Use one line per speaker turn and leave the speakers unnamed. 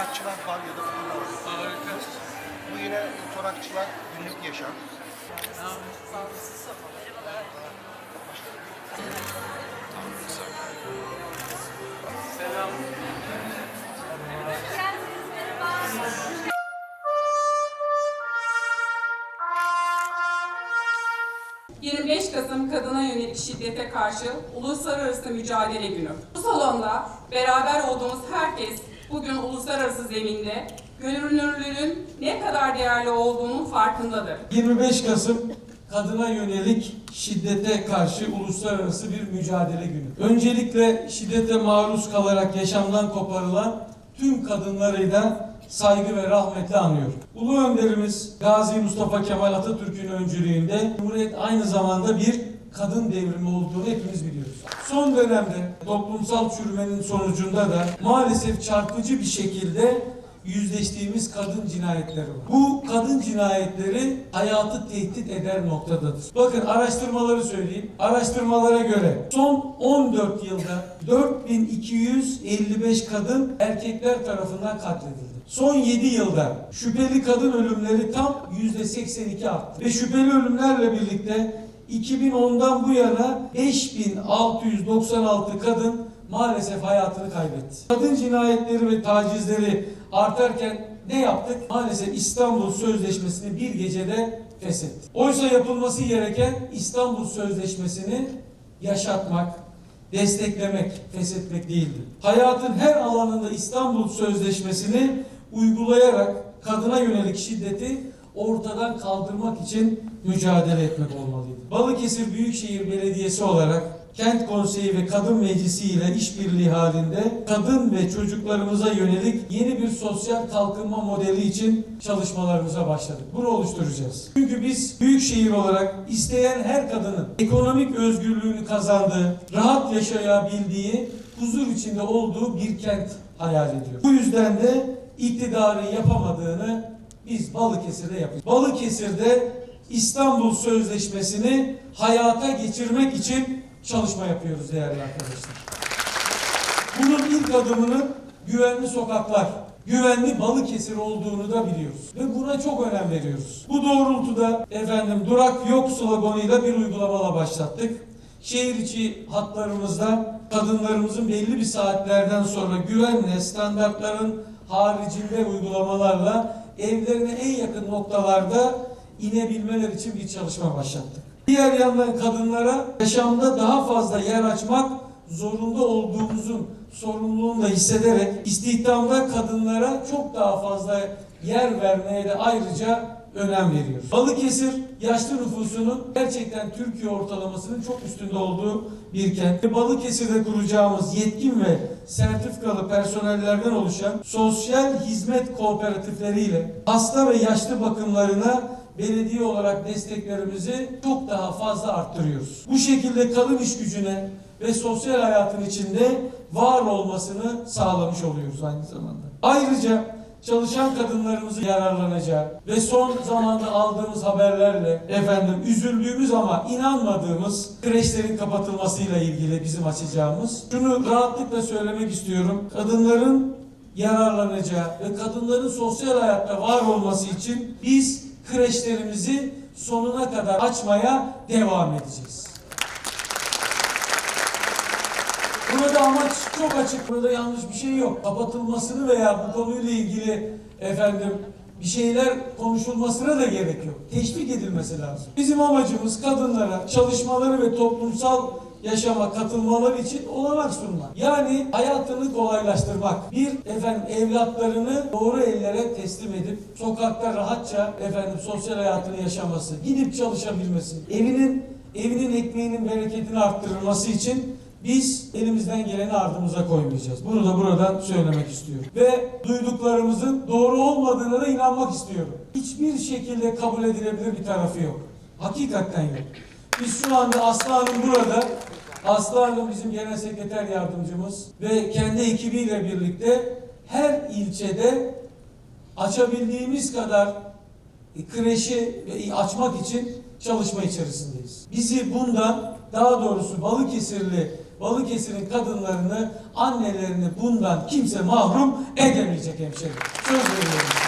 Torakçılar var ya da okullar.
Harika.
Bu yine torakçılar günlük yaşam.
Selam.
25 Kasım Kadına Yönelik Şiddete Karşı Uluslararası Mücadele Günü. Bu salonda beraber olduğumuz herkes bugün uluslararası zeminde görünürlüğün ne kadar değerli olduğunun farkındadır.
25 Kasım kadına yönelik şiddete karşı uluslararası bir mücadele günü. Öncelikle şiddete maruz kalarak yaşamdan koparılan tüm kadınlarıyla saygı ve rahmetle anıyor. Ulu önderimiz Gazi Mustafa Kemal Atatürk'ün öncülüğünde Cumhuriyet aynı zamanda bir kadın devrimi olduğunu hepimiz biliyoruz. Son dönemde toplumsal çürümenin sonucunda da maalesef çarpıcı bir şekilde yüzleştiğimiz kadın cinayetleri var. Bu kadın cinayetleri hayatı tehdit eder noktadadır. Bakın araştırmaları söyleyeyim. Araştırmalara göre son 14 yılda 4255 kadın erkekler tarafından katledildi. Son 7 yılda şüpheli kadın ölümleri tam %82 arttı. Ve şüpheli ölümlerle birlikte 2010'dan bu yana 5696 kadın maalesef hayatını kaybetti. Kadın cinayetleri ve tacizleri artarken ne yaptık? Maalesef İstanbul Sözleşmesi'ni bir gecede feshettik. Oysa yapılması gereken İstanbul Sözleşmesi'ni yaşatmak, desteklemek, feshetmek değildi. Hayatın her alanında İstanbul Sözleşmesi'ni uygulayarak kadına yönelik şiddeti ortadan kaldırmak için mücadele etmek olmalıydı. Balıkesir Büyükşehir Belediyesi olarak Kent Konseyi ve Kadın Meclisi ile işbirliği halinde kadın ve çocuklarımıza yönelik yeni bir sosyal kalkınma modeli için çalışmalarımıza başladık. Bunu oluşturacağız. Çünkü biz büyükşehir olarak isteyen her kadının ekonomik özgürlüğünü kazandığı, rahat yaşayabildiği, huzur içinde olduğu bir kent hayal ediyoruz. Bu yüzden de iktidarın yapamadığını biz Balıkesir'de yapıyoruz. Balıkesir'de İstanbul Sözleşmesi'ni hayata geçirmek için çalışma yapıyoruz değerli arkadaşlar. Bunun ilk adımının güvenli sokaklar, güvenli Balıkesir olduğunu da biliyoruz. Ve buna çok önem veriyoruz. Bu doğrultuda efendim durak yok sloganıyla bir uygulamala başlattık. Şehir içi hatlarımızda kadınlarımızın belli bir saatlerden sonra güvenle standartların haricinde uygulamalarla evlerine en yakın noktalarda inebilmeler için bir çalışma başlattık. Diğer yandan kadınlara yaşamda daha fazla yer açmak zorunda olduğumuzun sorumluluğunu da hissederek istihdamda kadınlara çok daha fazla yer vermeye de ayrıca önem veriyoruz. Balıkesir yaşlı nüfusunun gerçekten Türkiye ortalamasının çok üstünde olduğu bir kent. Balıkesir'de kuracağımız yetkin ve sertifikalı personellerden oluşan sosyal hizmet kooperatifleriyle hasta ve yaşlı bakımlarına belediye olarak desteklerimizi çok daha fazla arttırıyoruz. Bu şekilde kadın iş gücüne ve sosyal hayatın içinde var olmasını sağlamış oluyoruz aynı zamanda. Ayrıca çalışan kadınlarımızın yararlanacağı ve son zamanda aldığımız haberlerle efendim üzüldüğümüz ama inanmadığımız kreşlerin kapatılmasıyla ilgili bizim açacağımız şunu rahatlıkla söylemek istiyorum. Kadınların yararlanacağı ve kadınların sosyal hayatta var olması için biz kreşlerimizi sonuna kadar açmaya devam edeceğiz. Burada amaç çok açık. Burada yanlış bir şey yok. Kapatılmasını veya bu konuyla ilgili efendim bir şeyler konuşulmasına da gerek yok. Teşvik edilmesi lazım. Bizim amacımız kadınlara çalışmaları ve toplumsal yaşama katılmaları için olanak sunmak. Yani hayatını kolaylaştırmak. Bir efendim evlatlarını doğru ellere teslim edip sokakta rahatça efendim sosyal hayatını yaşaması, gidip çalışabilmesi, evinin evinin ekmeğinin bereketini arttırılması için biz elimizden geleni ardımıza koymayacağız. Bunu da buradan söylemek istiyorum. Ve duyduklarımızın doğru olmadığına da inanmak istiyorum. Hiçbir şekilde kabul edilebilir bir tarafı yok. Hakikaten yok. Biz şu anda Aslı Hanım burada. Aslı Hanım bizim genel sekreter yardımcımız ve kendi ekibiyle birlikte her ilçede açabildiğimiz kadar kreşi açmak için çalışma içerisindeyiz. Bizi bundan daha doğrusu Balıkesirli Balıkesir'in kadınlarını, annelerini bundan kimse mahrum edemeyecek hemşerim. Söz veriyorum.